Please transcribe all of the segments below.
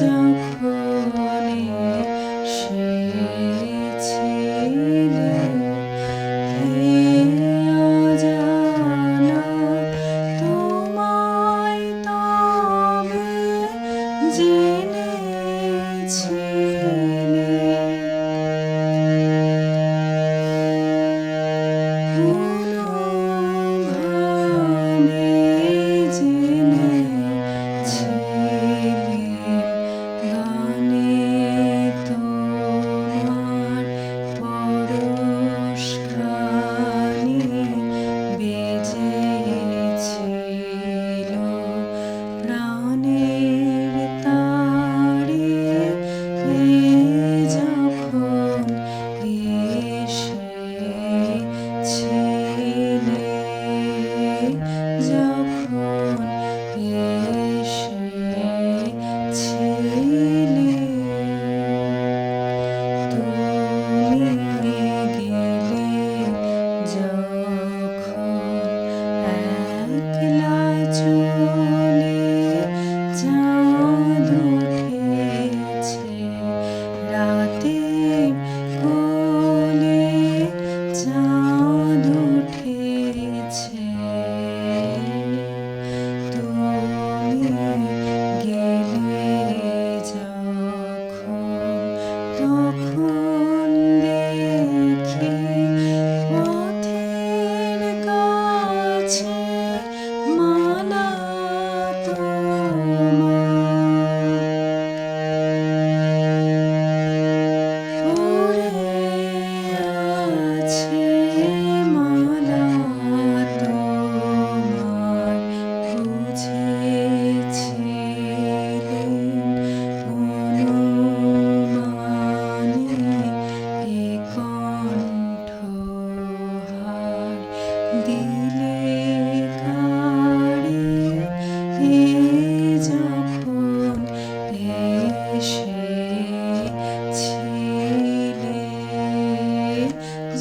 যখনই সে ছিল। জানা তোমায় তবে যে যখন এসেছিলি তুমি গেলে যখন একলা চলে যা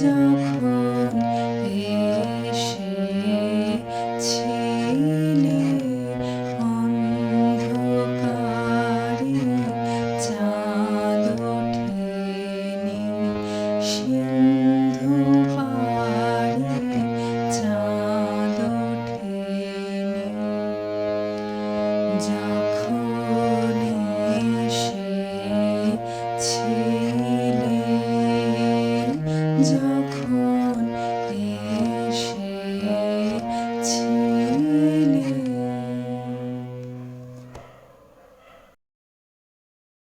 যখন যখন